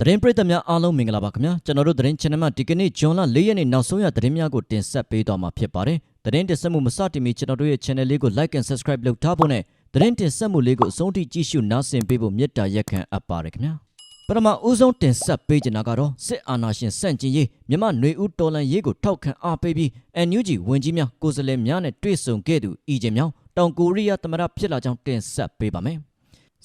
သတင်းပရိသတ်များအားလုံးမင်္ဂလာပါခင်ဗျာကျွန်တော်တို့သတင်း channel မှာဒီကနေ့ဂျွန်လ၄ရက်နေ့နောက်ဆုံးရသတင်းများကိုတင်ဆက်ပေးသွားမှာဖြစ်ပါတယ်သတင်းတင်ဆက်မှုမစတင်မီကျွန်တော်တို့ရဲ့ channel လေးကို like and subscribe လုပ်ထားဖို့နဲ့သတင်းတင်ဆက်မှုလေးကိုအဆုံးထိကြည့်ရှုနားဆင်ပေးဖို့မေတ္တာရက်ခံအပ်ပါတယ်ခင်ဗျာပထမဦးဆုံးတင်ဆက်ပေးချင်တာကတော့စစ်အာဏာရှင်စန့်ကျင်ရေးမြမຫນွေဦးတော်လန်ရေးကိုထောက်ခံအားပေးပြီး NUG ဝင်ကြီးများကိုယ်စားလှယ်များနဲ့တွေ့ဆုံခဲ့သူအီဂျင်မြောင်တောင်ကိုရီးယားသမ္မတဖြစ်လာကြောင်းတင်ဆက်ပေးပါမယ်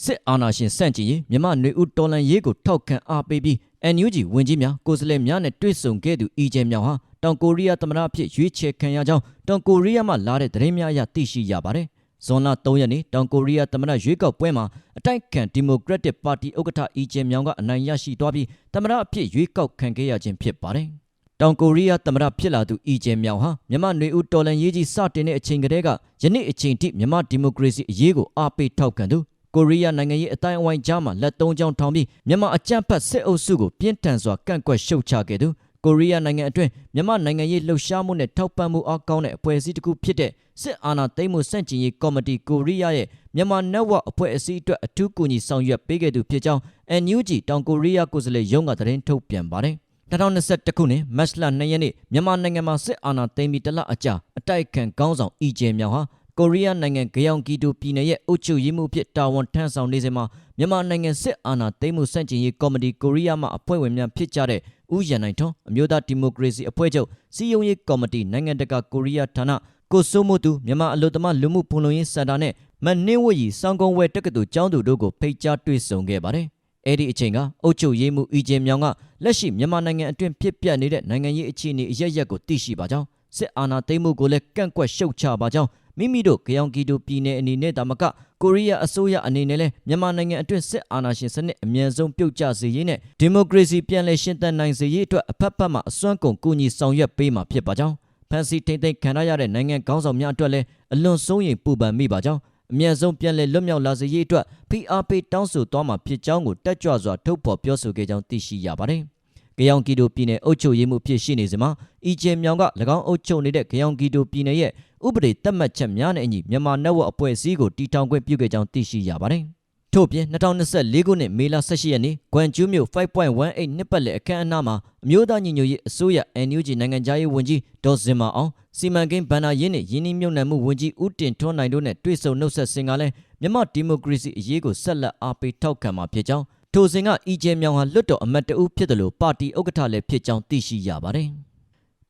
စစ်အာဏာရှင်ဆန့်ကျင်ရေးမြမနွေဦးတော်လန်ရေးကိုထောက်ခံအားပေးပြီး NUG ဝန်ကြီးများကိုယ်စားလှယ်များနဲ့တွေ့ဆုံခဲ့သူအီဂျင်မြောင်ဟာတောင်ကိုရီးယားသမ္မတအဖြစ်ရွေးချယ်ခံရကြောင်းတောင်ကိုရီးယားမှလာတဲ့သတင်းများအရသိရှိရပါတယ်။ဇွန်လ3ရက်နေ့တောင်ကိုရီးယားသမ္မတရွေးကောက်ပွဲမှာအတိုက်ခံဒီမိုကရက်တစ်ပါတီဥက္ကဋ္ဌအီဂျင်မြောင်ကအနိုင်ရရှိသွားပြီးသမ္မတအဖြစ်ရွေးကောက်ခံခဲ့ရခြင်းဖြစ်ပါတယ်။တောင်ကိုရီးယားသမ္မတဖြစ်လာသူအီဂျင်မြောင်ဟာမြန်မာနွေဦးတော်လှန်ရေးကြီးစတင်တဲ့အချိန်ကတည်းကယနေ့အချိန်ထိမြန်မာဒီမိုကရေစီအရေးကိုအားပေးထောက်ခံသူ ကိုရီးယားနိုင်ငံရေးအတိုင်းအဝိုင်းကြားမှာလက်သုံးချောင်းထောင်ပြီးမြန်မာအကြမ်းဖက်စစ်အုပ်စုကိုပြင်းထန်စွာကန့်ကွက်ရှုတ်ချခဲ့သူကိုရီးယားနိုင်ငံအတွင်းမြန်မာနိုင်ငံရေးလှုပ်ရှားမှုနဲ့ထောက်ပံ့မှုအားကောင်းတဲ့အဖွဲ့အစည်းတစ်ခုဖြစ်တဲ့စစ်အာဏာသိမ်းမှုစန့်ကျင်ရေးကော်မတီကိုရီးယားရဲ့မြန်မာ network အဖွဲ့အစည်းအတွက်အထူးကူညီဆောင်ရွက်ပေးခဲ့သူဖြစ်ကြောင်း NUG တောင်ကိုရီးယားကိုယ်စားလှယ်ရုံးကသတင်းထုတ်ပြန်ပါတယ်2021ခုနှစ်မတ်လ2ရက်နေ့မြန်မာနိုင်ငံမှာစစ်အာဏာသိမ်းပြီးတလအကြာအတိုက်ခံခေါင်းဆောင်အီဂျင်မြောင်ဟာ ကိုရီးယားနိုင်ငံဂယောင်ကီတိုပြည်နယ်ရဲ့အုပ်ချုပ်ရေးမှုဖြစ်တာဝန်ထမ်းဆောင်နေစဉ်မှာမြန်မာနိုင်ငံစစ်အာဏာသိမ်းမှုစန့်ကျင်ရေးကော်မတီကိုရီးယားမှအဖွဲ့ဝင်များဖြစ်ကြတဲ့ဦးရန်နိုင်ထွန်းအမျိုးသားဒီမိုကရေစီအဖွဲ့ချုပ်စီယုံရေးကော်မတီနိုင်ငံတကာကိုရီးယားဌာနကိုစိုးမို့သူမြန်မာအလို့သမားလူမှုဖွံ့ဖြိုးရေးစင်တာနဲ့မနှင်းဝရီစောင်းကုန်းဝဲတက္ကသိုလ်ကျောင်းသူတို့ကိုဖိတ်ကြားတွေ့ဆုံခဲ့ပါတယ်။အဲ့ဒီအချိန်ကအုပ်ချုပ်ရေးမှုအီဂျင်မြောင်ကလက်ရှိမြန်မာနိုင်ငံအတွင်းဖြစ်ပျက်နေတဲ့နိုင်ငံရေးအခြေအနေအရရက်ကိုသိရှိပါကြောင်းစစ်အာဏာသိမ်းမှုကိုလည်းကန့်ကွက်ရှုတ်ချပါကြောင်း မိမိတို့ကြောင်ကီတိုပြည်နယ်အနေနဲ့တာမကကိုရီးယားအစိုးရအနေနဲ့လည်းမြန်မာနိုင်ငံအတွင်းစစ်အာဏာရှင်စနစ်အမြန်ဆုံးပြုတ်ကျစေရေးနဲ့ဒီမိုကရေစီပြန်လည်ရှင်သန်နိုင်စေရေးအတွက်အဖက်ဖက်မှအစွမ်းကုန်ကူညီဆောင်ရွက်ပေးမှာဖြစ်ပါကြောင်းဖန်စီထိမ့်သိမ်းခံရတဲ့နိုင်ငံကောင်းဆောင်များအတွက်လည်းအလွန်ဆုံးရင်ပူပန်မိပါကြောင်းအမြန်ဆုံးပြန်လည်လွတ်မြောက်လာစေရေးအတွက်ဖိအားပေးတောင်းဆိုသွားမှာဖြစ်ကြောင်းကိုတက်ကြွစွာထုတ်ဖော်ပြောဆိုခဲ့ကြောင်းသိရှိရပါတယ်။ကြောင်ကီတိုပြည်နယ်အုပ်ချုပ်ရေးမှုဖြစ်ရှိနေစဉ်မှာအီဂျင်မြောင်က၎င်းအုပ်ချုပ်နေတဲ့ကြောင်ကီတိုပြည်နယ်ရဲ့ ဥပဒေသတ်မှတ်ချက်များနဲ့အညီမြန်မာနယ်ဝတ်အဖွဲ့အစည်းကိုတီထောင်ခွင့်ပြုခဲ့ကြောင်းသိရှိရပါတယ်။ထို့ပြင်2024ခုနှစ်မေလ18ရက်နေ့ဂွမ်ကျူးမြို့5.18နှစ်ပတ်လည်အခမ်းအနားမှာအမျိုးသားညီညွတ်ရေးအစိုးရ NUG နိုင်ငံသားရေးဝန်ကြီးဒေါ်စင်မာအောင်စီမံကိန်းဗန္နာရင်းနဲ့ယင်းနှမြုံနယ်မှုဝန်ကြီးဦးတင်ထွန်းနိုင်တို့နဲ့တွေ့ဆုံနှုတ်ဆက်စဉ်ကလည်းမြန်မာဒီမိုကရေစီအရေးကိုဆက်လက်အားပေးထောက်ခံမှာဖြစ်ကြောင်းထိုစဉ်ကအီဂျင်မြောင်ဟာလွတ်တော်အမတ်တအုပ်ဖြစ်တယ်လို့ပါတီဥက္ကဋ္ဌလည်းဖြစ်ကြောင်းသိရှိရပါတယ်။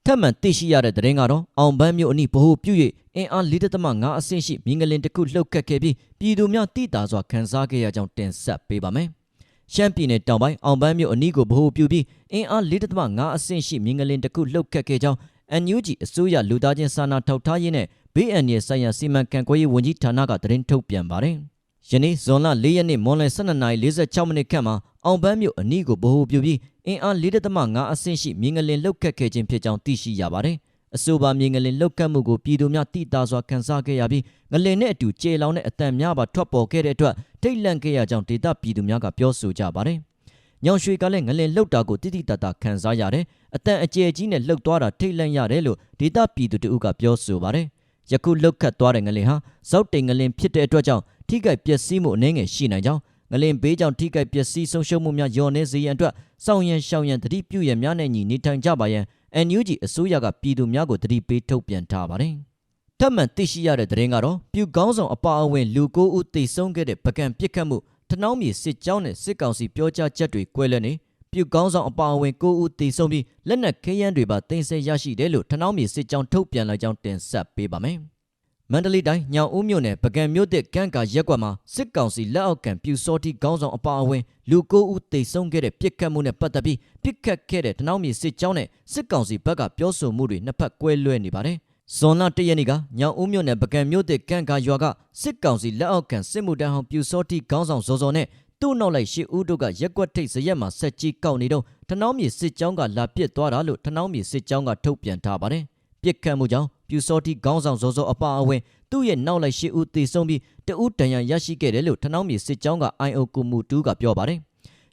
ထပ်မံသိရှိရတဲ့သတင်းကတော့အောင်ပန်းမြို့အနီးဗဟိုပြု၍အင်အား4.5အဆင့်ရှိမြင်းကလင်တစ်ခုလှုပ်ခတ်ခဲ့ပြီးပြည်သူများတိတာစွာခံစားခဲ့ရကြောင်းတင်ဆက်ပေးပါမယ်။ရှမ်းပြည်နယ်တောင်ပိုင်းအောင်ပန်းမြို့အနီးကိုဗဟိုပြုပြီးအင်အား4.5အဆင့်ရှိမြင်းကလင်တစ်ခုလှုပ်ခတ်ခဲ့ကြောင်း NUG အစိုးရလူသားချင်းစာနာထောက်ထားရေးနဲ့ဘေးအန္တရာယ်ဆိုင်ရာစီမံခန့်ခွဲရေးဝန်ကြီးဌာနကသတင်းထုတ်ပြန်ပါတယ်။ယနေ့ဇွန်လ၄ရက်နေ့မွန်လယ်12:46မိနစ်ခန့်မှာ အောင်ပန်းမြို့အနီးကိုဗဟိုပြုပြီးအင်အား4.5အဆင့်ရှိမြင်းကလင်လှုပ်ခတ်ခဲ့ခြင်းဖြစ်ကြောင်းသိရှိရပါတယ်။အဆိုပါမြင်းကလင်လှုပ်ခတ်မှုကိုပြည်သူများတိတာစွာခံစားခဲ့ရပြီးငလင်နဲ့အတူကျေလောင်တဲ့အတန်များပါထွက်ပေါ်ခဲ့တဲ့အတွက်ထိတ်လန့်ခဲ့ရကြောင်းဒေသပြည်သူများကပြောဆိုကြပါတယ်။ညောင်ရွှေကလည်းငလင်လှုပ်တာကိုတိတိတတ်တာခံစားရတယ်။အတန်အကျယ်ကြီးနဲ့လှုပ်သွားတာထိတ်လန့်ရတယ်လို့ဒေသပြည်သူတို့ကပြောဆိုပါတယ်။ယခုလှုပ်ခတ်သွားတဲ့ငလင်ဟာဇောက်တိန်ငလင်ဖြစ်တဲ့အတွက်ကြောင့်ထိခိုက်ပျက်စီးမှုအနည်းငယ်ရှိနိုင်ကြောင်း ငလင်ဘေးကြောင့်ထိခိုက်ပျက်စီးဆုံးရှုံးမှုများလျော့နေစေရန်အတွက်စောင့်ရန်ရှောင်ရန်တတိပြုရန်များနဲ့ညီနေထိုင်ကြပါရန် NUG အစိုးရကပြည်သူများကိုတတိပေးထုတ်ပြန်ထားပါတယ်။ထပ်မံသိရှိရတဲ့သတင်းကတော့ပြူကောင်းဆောင်အပါအဝင်လူကိုဦးတိတ်ဆုံးခဲ့တဲ့ပကံပစ်ခတ်မှုထနှောင်းမြေစစ်ကြောင်းနဲ့စစ်ကောင်စီပြောကြားချက်တွေကွဲလွဲနေပြူကောင်းဆောင်အပါအဝင်ကိုဦးတိတ်ဆုံးပြီးလက်နက်ခဲယမ်းတွေပါတင်ဆက်ရရှိတယ်လို့ထနှောင်းမြေစစ်ကြောင်းထုတ်ပြန်လိုက်ကြောင်းတင်ဆက်ပေးပါမယ်။ မန္တလေးတိုင်းညောင်ဦးမြို့နယ်ပကံမြို့တဲ့ကန့်ကာရက်ကွက်မှာစစ်ကောင်စီလက်အောက်ခံပြူစောတိခေါင်းဆောင်အပါအဝင်လူကိုဦးတိတ်ဆုံးခဲ့တဲ့ပြစ်ခတ်မှုနဲ့ပတ်သက်ပြီးပြစ်ခတ်ခဲ့တဲ့တနောက်မြေစစ်ကြောင်းနဲ့စစ်ကောင်စီဘက်ကပြောဆိုမှုတွေနှစ်ဖက်ကွဲလွဲနေပါတယ်။ဇွန်လ၁ရက်နေ့ကညောင်ဦးမြို့နယ်ပကံမြို့တဲ့ကန့်ကာရွာကစစ်ကောင်စီလက်အောက်ခံစစ်မှုတန်းဟောင်းပြူစောတိခေါင်းဆောင်ဇော်ဇော်နဲ့သူ့နောက်လိုက်ရှစ်ဦးတို့ကရက်ကွက်ထိတ်ဇရက်မှာဆက်ကြီးကောက်နေတော့တနောက်မြေစစ်ကြောင်းကလာပစ်သွားတာလို့တနောက်မြေစစ်ကြောင်းကထုတ်ပြန်ထားပါတယ်။ပြစ်ခတ်မှုကြောင့် ပြူစောတိခေါင်းဆောင်ဇော်ဇော်အပါအဝင်သူ့ရဲ့နောက်လိုက်ရှစ်ဦးသေဆုံးပြီးတဦးတန်ရန်ရရှိခဲ့တယ်လို့ထနောက်မြေစစ်ကြောင်းက IO ကူမူတူးကပြောပါတယ်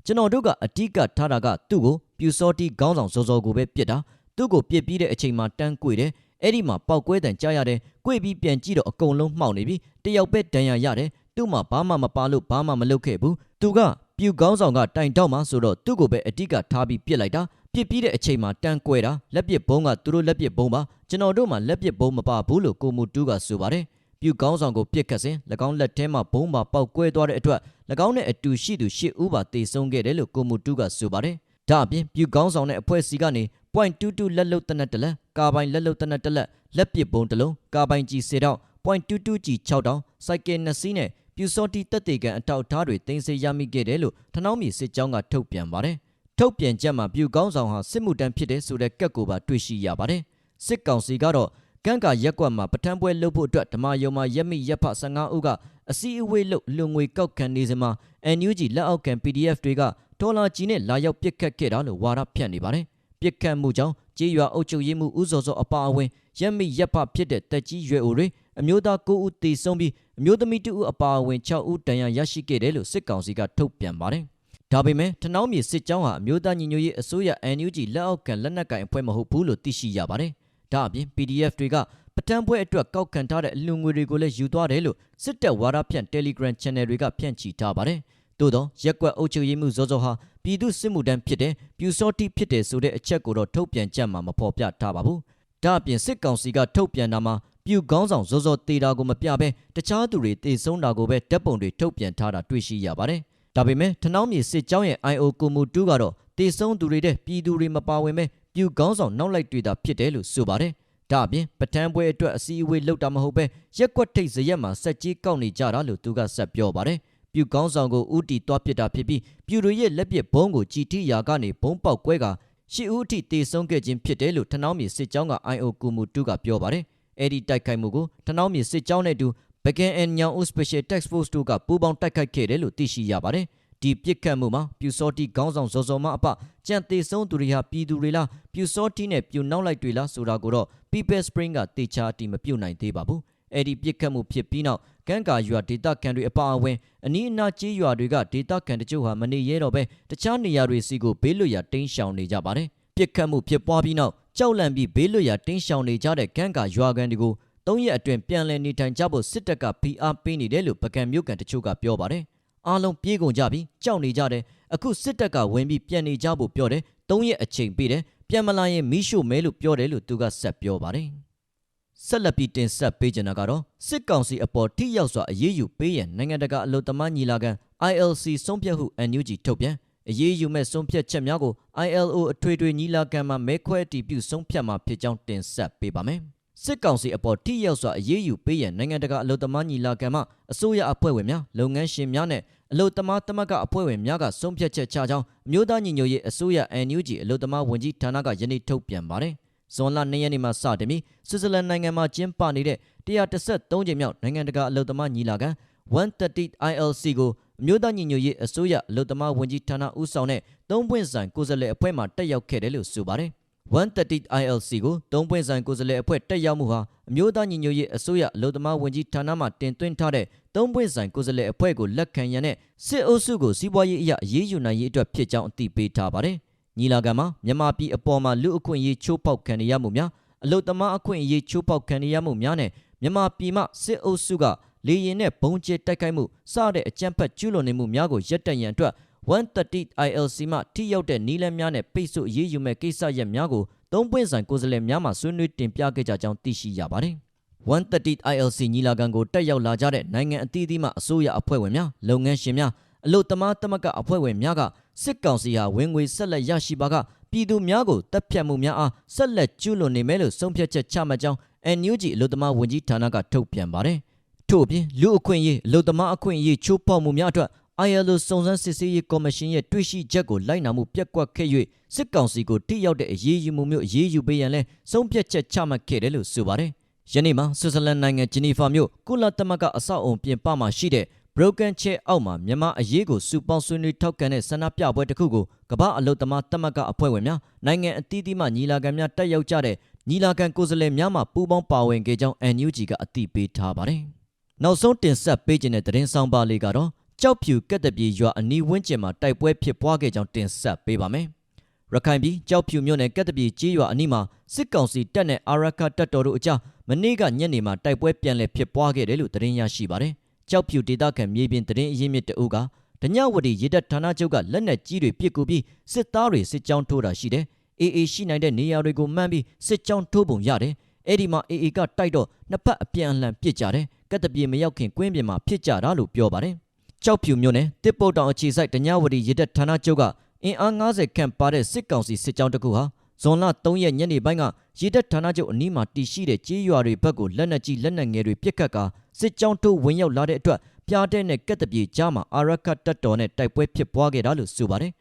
ကျွန်တော်တို့ကအတိကထားတာကသူ့ကိုပြူစောတိခေါင်းဆောင်စောစောကိုပဲပြစ်တာသူ့ကိုပြစ်ပြီးတဲ့အချိန်မှာတန်းကွေတယ်အဲ့ဒီမှာပောက်ကွဲတန်ကြားရတယ်ကွေပြီးပြန်ကြည့်တော့အကုန်လုံးမှောက်နေပြီတယောက်ပဲဒဏ်ရာရတယ်သူ့မှာဘာမှမပါလို့ဘာမှမလုပ်ခဲ့ဘူးသူကပြူကောင်းဆောင်ကတိုင်တောက်မှာဆိုတော့သူ့ကိုပဲအတိကထားပြီးပြစ်လိုက်တာ ပြစ်ပြီးတဲ့အချိန်မှာတန်းကွဲတာလက်ပစ်ဘုံကသူတို့လက်ပစ်ဘုံပါကျွန်တော်တို့မှလက်ပစ်ဘုံမပါဘူးလို့ကိုမူတူးကဆိုပါတယ်ပြူကောင်းဆောင်ကိုပြစ်ခတ်စဉ်၎င်းလက်ထဲမှာဘုံပါပေါက်ကွဲသွားတဲ့အတွက်၎င်းနဲ့အတူရှိသူရှစ်ဦးပါတေဆုံးခဲ့တယ်လို့ကိုမူတူးကဆိုပါတယ်ဒါအပြင်ပြူကောင်းဆောင်တဲ့အဖွဲ့စီကနေ .22 လက်လုတ်တနက်တစ်လက်ကာပိုင်လက်လုတ်တနက်တစ်လက်လက်ပစ်ဘုံတစ်လုံးကာပိုင်ကြီးစေတော့ .22 ကြီး6တောင်စိုက်ကယ်2စီးနဲ့ပြူစောတီတက်တေကန်အထောက်အထားတွေတင်ဆက်ရမိခဲ့တယ်လို့ထနောင်းမြေစစ်ကြောင်းကထုတ်ပြန်ပါတယ် ထုတ်ပြန်ချက်မှာပြူကောင်းဆောင်ဟာစစ်မှုတန်းဖြစ်တဲ့ဆိုတဲ့ကက်ကိုပါတွေ့ရှိရပါတယ်စစ်ကောင်စီကတော့ကန့်ကာရက်ကွက်မှာပထမ်းပွဲလုပ်ဖို့အတွက်ဓမ္မယုံမှာရက်မိရက်ဖ15ဦးကအစည်းအဝေးလုပ်လူငွေကောက်ခံနေစမှာ NUG လက်အောက်ခံ PDF တွေကဒေါ်လာကြီးနဲ့လာရောက်ပစ်ခတ်ခဲ့တာလို့ဝါဒဖြန့်နေပါတယ်ပစ်ခတ်မှုကြောင့်ကြေးရွာအုပ်ချုပ်ရေးမှုဦးစောစောအပါအဝင်ရက်မိရက်ဖဖြစ်တဲ့တက်ကြီးရွယ်အိုတွေအမျိုးသား9ဦးတေဆုံးပြီးအမျိုးသမီး2ဦးအပါအဝင်6ဦးတန်ရာရရှိခဲ့တယ်လို့စစ်ကောင်စီကထုတ်ပြန်ပါတယ် ဒါပေမဲ့ထနောင်းမြေစစ်ကြောင်းဟာအမျိုးသားညီညွတ်ရေးအစိုးရ NUG လက်အောက်ခံလက်နက်ကိုင်အဖွဲ့မဟုတ်ဘူးလို့သိရှိရပါတယ်။ဒါအပြင် PDF တွေကပတန်းပွဲအတွက်ကောက်ခံထားတဲ့အလူငွေတွေကိုလည်းယူသွားတယ်လို့စစ်တပ်ဝါဒဖြန့် Telegram Channel တွေကဖြန့်ချီထားပါတယ်။သို့သောရက်ကွက်အုပ်ချုပ်ရေးမှုဇောဇောဟာပြည်သူစစ်မှုတန်းဖြစ်တဲ့ပြူစောတိဖြစ်တဲ့ဆိုတဲ့အချက်ကိုတော့ထုတ်ပြန်ကြမှာမဖော်ပြထားပါဘူး။ဒါအပြင်စစ်ကောင်စီကထုတ်ပြန်တာမှာပြူကောင်းဆောင်ဇောဇောတေတာကိုမပြဘဲတခြားသူတွေတေဆုံးတာကိုပဲတပ်ပုံတွေထုတ်ပြန်ထားတာတွေ့ရှိရပါတယ်။ ဒါပေမဲ့ထနောင်းမြေစစ်ကြောင်းရဲ့ IO ကိုမူတူးကတော့တေဆုံးသူတွေတဲ့ပြည်သူတွေမပါဝင်ပဲပြူကောင်းဆောင်နောက်လိုက်တွေ့တာဖြစ်တယ်လို့ဆိုပါတယ်။ဒါအပြင်ပထမ်းပွဲအတွက်အစည်းအဝေးလုပ်တာမဟုတ်ပဲရက်ကွက်ထိတ်ဇရက်မှာစက်ကြီးကောက်နေကြတာလို့သူကဆက်ပြောပါတယ်။ပြူကောင်းဆောင်ကိုဥတီသွားပစ်တာဖြစ်ပြီးပြူတွေရဲ့လက်ပစ်ဘုံကိုကြည်တိယာကနေဘုံပေါက်ကွဲကရှစ်ဦးအထိတေဆုံးခဲ့ခြင်းဖြစ်တယ်လို့ထနောင်းမြေစစ်ကြောင်းက IO ကိုမူတူးကပြောပါတယ်။အဲ့ဒီတိုက်ခိုက်မှုကိုထနောင်းမြေစစ်ကြောင်းနဲ့အတူ ဘကန်အန်ညောင်ဦး Special Task Force တို့ကပူးပေါင်းတိုက်ခိုက်ခဲ့တယ်လို့သိရှိရပါတယ်။ဒီပြစ်ခတ်မှုမှာပြူစောတီခေါင်းဆောင်ဇော်ဇော်မအပကြံသေးဆုံးသူတွေဟာပြည်သူတွေလားပြူစောတီနဲ့ပြူနောက်လိုက်တွေလားဆိုတာကိုတော့ People Spring ကတေချာအတီမပြုတ်နိုင်သေးပါဘူး။အဲ့ဒီပြစ်ခတ်မှုဖြစ်ပြီးနောက်ကန့်ကာရွာဒေသခံတွေအပါအဝင်အနီးအနားကျေးရွာတွေကဒေသခံတချို့ဟာမနေရဲတော့ပဲတခြားနေရာတွေစီကိုဘေးလွတ်ရာတင်းရှောင်နေကြပါတယ်။ပြစ်ခတ်မှုဖြစ်ပွားပြီးနောက်ကြောက်လန့်ပြီးဘေးလွတ်ရာတင်းရှောင်နေကြတဲ့ကန့်ကာရွာကန်တွေကို သုံးရက်အတွင်းပြန်လည်နေထိုင်ကြဖို့စစ်တပ်ကဖိအားပေးနေတယ်လို့ပကံမြို့ကန်တချို့ကပြောပါတယ်။အားလုံးပြေးကုန်ကြပြီးကြောက်နေကြတယ်။အခုစစ်တပ်ကဝင်ပြီးပြန်နေကြဖို့ပြောတယ်။သုံးရက်အချိန်ပေးတယ်။ပြန်မလာရင်မိရှို့မဲလို့ပြောတယ်လို့သူကဆက်ပြောပါတယ်။ဆက်လက်ပြီးတင်ဆက်ပေးကြတာကတော့စစ်ကောင်စီအပေါ်ထိရောက်စွာအရေးယူပေးရန်နိုင်ငံတကာအလို့တမညီလာခံ ILC ဆုံးဖြတ်ဟု NUG ထုတ်ပြန်အရေးယူမဲ့ဆုံးဖြတ်ချက်များကို ILO အထွေထွေညီလာခံမှာမဲခွဲအတည်ပြုဆုံးဖြတ်မှာဖြစ်ကြောင်းတင်ဆက်ပေးပါမယ်။ စစ်ကောင်စီအပေါ်ထိရောက်စွာအရေးယူပေးရန်နိုင်ငံတကာအလို့တမညီလာခံမှာအစိုးရအဖွဲ့ဝင်များလုပ်ငန်းရှင်များနဲ့အလို့တမသမဂအဖွဲ့ဝင်များကဆုံးဖြတ်ချက်ချကြောင်းအမျိုးသားညီညွတ်ရေးအစိုးရ NUG အလို့တမဝန်ကြီးဌာနကယနေ့ထုတ်ပြန်ပါတယ်။ဇွန်လ2ရက်နေ့မှာစတင်ပြီးဆွစ်ဇာလန်နိုင်ငံမှာကျင်းပနေတဲ့133ကြိမ်မြောက်နိုင်ငံတကာအလို့တမညီလာခံ130 ILC ကိုအမျိုးသားညီညွတ်ရေးအစိုးရအလို့တမဝန်ကြီးဌာနဦးဆောင်တဲ့သုံးပွင့်ဆိုင်ကိုယ်စားလှယ်အဖွဲ့မှတက်ရောက်ခဲ့တယ်လို့ဆိုပါတယ်။ 130 ILC ကိုသုံးပွင့်ဆိုင်ကိုယ်စားလှယ်အဖွဲ့တက်ရောက်မှုဟာအမျိုးသားညီညွတ်ရေးအစိုးရအလို့တမဝန်ကြီးဌာနမှတင်သွင်းထားတဲ့သုံးပွင့်ဆိုင်ကိုယ်စားလှယ်အဖွဲ့ကိုလက်ခံရန်နဲ့စစ်အုပ်စုကိုစီးပွားရေးအရာအရေးယူနိုင်ရေးအတွက်ဖြစ်ကြောင်းအသိပေးထားပါတယ်။ညီလာခံမှာမြန်မာပြည်အပေါ်မှာလူအခွင့်အရေးချိုးဖောက်ခံရမှုများအလို့တမအခွင့်အရေးချိုးဖောက်ခံရမှုများနဲ့မြန်မာပြည်မှစစ်အုပ်စုကလေရင်နဲ့ဘုံကျဲတိုက်ခိုက်မှုစတဲ့အကြမ်းဖက်ကျူးလွန်နေမှုများကိုရပ်တန့်ရန်အတွက် 130 ILC မှထိရောက်တဲ့နီးလန်းများနဲ့ပိတ်ဆို့အရေးယူမဲ့ကိစ္စရပ်များကိုသုံးပွင့်ဆိုင်ကိုယ်စားလှယ်များမှဆွေးနွေးတင်ပြခဲ့ကြကြောင်းသိရှိရပါတယ်။130 ILC ညီလာခံကိုတက်ရောက်လာကြတဲ့နိုင်ငံအသီးသီးမှအစိုးရအဖွဲ့ဝင်များလုပ်ငန်းရှင်များအလို့တမားတမကအဖွဲ့ဝင်များကစစ်ကောင်စီဟာဝင်ငွေဆက်လက်ရရှိပါကပြည်သူများကိုတပ်ဖြတ်မှုများအားဆက်လက်ကျူးလွန်နေမယ်လို့ဆုံးဖြတ်ချက်ချမှတ်ကြောင်း NUG အလို့တမားဝန်ကြီးဌာနကထုတ်ပြန်ပါတယ်။ထို့အပြင်လူအခွင့်အရေးအလို့တမားအခွင့်အရေးချိုးဖောက်မှုများအတွက် ILO စုံစမ်းစစ်ဆေးရေးကော်မရှင်ရဲ့တွေ့ရှိချက်ကိုလိုက်နာမှုပြက်ကွက်ခဲ့၍စစ်ကောင်စီကိုထိရောက်တဲ့အရေးယူမှုမျိုးအရေးယူပေးရန်လဲဆုံးဖြတ်ချက်ချမှတ်ခဲ့တယ်လို့ဆိုပါတယ်။ယနေ့မှာဆွစ်ဇာလန်နိုင်ငံဂျီနီဖာမြို့ကုလသမဂ္ဂအဆောက်အုံပြင်ပမှာရှိတဲ့ Broken Chair အောက်မှာမြန်မာအရေးကိုစူပေါင်းဆွေးနွေးထောက်ကန်တဲ့ဆန္ဒပြပွဲတစ်ခုကိုကမ္ဘာအလုတ်သမားသမဂ္ဂအဖွဲ့ဝင်များနိုင်ငံအသီးသီးမှညီလာခံများတက်ရောက်ကြတဲ့ညီလာခံကိုယ်စားလှယ်များမှပူးပေါင်းပါဝင်ခဲ့ကြောင်း NUG ကအသိပေးထားပါတယ်။နောက်ဆုံးတင်ဆက်ပေးခြင်းတဲ့သတင်းဆောင်ပါလေးကတော့ ကြောက်ဖြူကက်တပြေရွာအနီးဝန်းကျင်မှာတိုက်ပွဲဖြစ်ပွားခဲ့ကြောင်းတင်ဆက်ပေးပါမယ်။ရခိုင်ပြည်ကြောက်ဖြူမြို့နယ်ကက်တပြေကြီးရွာအနီးမှာစစ်ကောင်စီတပ်နဲ့အာရခတပ်တော်တို့အကြားမနေ့ကညနေမှာတိုက်ပွဲပြန်လည်ဖြစ်ပွားခဲ့တယ်လို့သတင်းရရှိပါတယ်။ကြောက်ဖြူဒေသခံမြေပြင်သတင်းအရင်းမြစ်တအုပ်ကဒညဝတီရေတပ်ဌာနချုပ်ကလက်နက်ကြီးတွေပစ်ကူပြီးစစ်သားတွေစစ်ကြောင်းထိုးတာရှိတယ်။ AA ရှိနိုင်တဲ့နေရာတွေကိုမှန်းပြီးစစ်ကြောင်းထိုးပုံရတယ်။အဲ့ဒီမှာ AA ကတိုက်တော့နှစ်ဖက်အပြန်အလှန်ပစ်ကြတယ်။ကက်တပြေမရောက်ခင်ကွင်းပြင်မှာဖြစ်ကြတာလို့ပြောပါတယ်။ ကြောက်ဖြူမြို့နယ်တစ်ပုတ်တောင်အခြေစိုက်ဒညဝတီရေတပ်ဌာနချုပ်ကအင်အား90ခန့်ပါတဲ့စစ်ကောင်စီစစ်ကြောင်းတစ်ခုဟာဇွန်လ3ရက်ညနေပိုင်းကရေတပ်ဌာနချုပ်အနီးမှာတည်ရှိတဲ့ကြေးရွာတွေဘက်ကိုလက်နက်ကြီးလက်နက်ငယ်တွေပစ်ခတ်ကာစစ်ကြောင်းထိုးဝင်ရောက်လာတဲ့အတွက်ပြားတဲ့နဲ့ကက်တပြေကြားမှာအာရခတ်တပ်တော်နဲ့တိုက်ပွဲဖြစ်ပွားခဲ့တာလို့ဆိုပါတယ်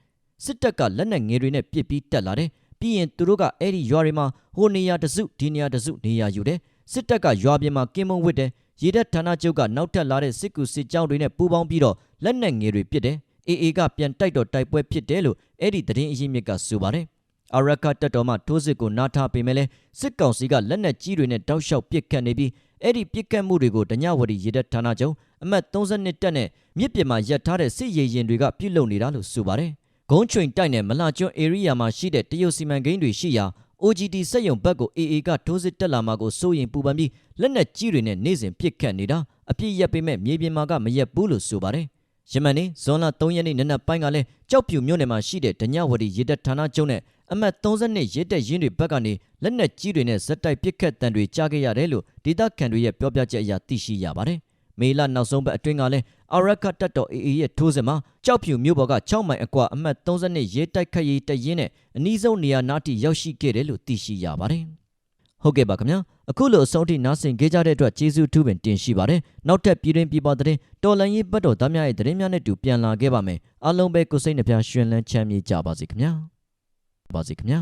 စစ်တပ်ကလက်နက်ငယ်တွေနဲ့ပစ်ပြီးတက်လာတယ်ပြီးရင်သူတို့ကအဲ့ဒီရွာတွေမှာဟိုနေရာတစုဒီနေရာတစုနေရာယူတယ်စစ်တပ်ကရွာပြင်မှာကင်းမုံဝစ်တယ် ရေတပ်ဌာနချုပ်ကနောက်ထပ်လာတဲ့စစ်ကူစစ်ကြောင်းတွေနဲ့ပူးပေါင်းပြီးတော့လက်နက်ငယ်တွေပစ်တယ်အေအေကပြန်တိုက်တော့တိုက်ပွဲဖြစ်တယ်လို့အဲ့ဒီသတင်းအရင်းမြစ်ကဆိုပါတယ်အာရခတက်တော်မှထိုးစစ်ကိုနားထားပေမဲ့လည်းစစ်ကောင်စီကလက်နက်ကြီးတွေနဲ့တောက်လျှောက်ပစ်ခတ်နေပြီးအဲ့ဒီပစ်ခတ်မှုတွေကိုဒညဝတီရေတပ်ဌာနချုပ်အမှတ်32တက်နဲ့မြစ်ပြင်မှာရပ်ထားတဲ့စစ်ရေရင်တွေကပြုတ်လုံနေတာလို့ဆိုပါတယ်။ဂုံးချွင်တိုက်နဲ့မလာကျွန်း area မှာရှိတဲ့တရုတ်စီမံကိန်းတွေရှိရာ OGT စက်ရုံဘက်ကို AA ကထိုးစစ်တက်လာမှာကိုစိုးရင်ပူပန်ပြီးလက်နက်ကြီးတွေနဲ့နေစဉ်ပစ်ခတ်နေတာအပြစ်ရက်ပေမဲ့မြေပြင်မှာကမရက်ဘူးလို့ဆိုပါတယ်။ယမန်နေ့ဇွန်လ3ရက်နေ့နနက်ပိုင်းကလည်းကြောက်ပြူမြို့နယ်မှာရှိတဲ့ဒညဝတီရေတပ်ဌာနချုပ်နဲ့အမှတ်32ရဲတပ်ရင်းတွေဘက်ကနေလက်နက်ကြီးတွေနဲ့ဇက်တိုက်ပစ်ခတ်တံတွေကြားခဲ့ရတယ်လို့ဒေသခံတွေရဲ့ပြောပြချက်အရသိရှိရပါတယ်။မေလနောက်ဆုံးပတ်အတွင်းကလည်း အာရခတ်တပ်တော် AA ရဲ့ထိုးစစ်မှာကြောက်ဖြူမြို့ပေါ်က6မိုင်အကွာအမှတ်32ရဲတိုက်ခတ်ရေးတပ်ရင်းနဲ့အနီးဆုံးနေရာနားထိရောက်ရှိခဲ့တယ်လို့သိရှိရပါတယ်။ဟုတ်ကဲ့ပါခင်ဗျာအခုလိုအဆုံးထိနားဆင်ကြတဲ့အတွက်ကျေးဇူးထူးပင်တင်ရှိပါတယ်နောက်ထပ်ပြည်တွင်းပြည်ပသတင်းတော်လန်ရေးဘတ်တော်သားများရဲ့သတင်းများနဲ့တူပြန်လာခဲ့ပါမယ်အားလုံးပဲကိုစိတ်နှပြရှင်လန်းချမ်းမြေ့ကြပါစေခင်ဗျာပါစေခင်ဗျာ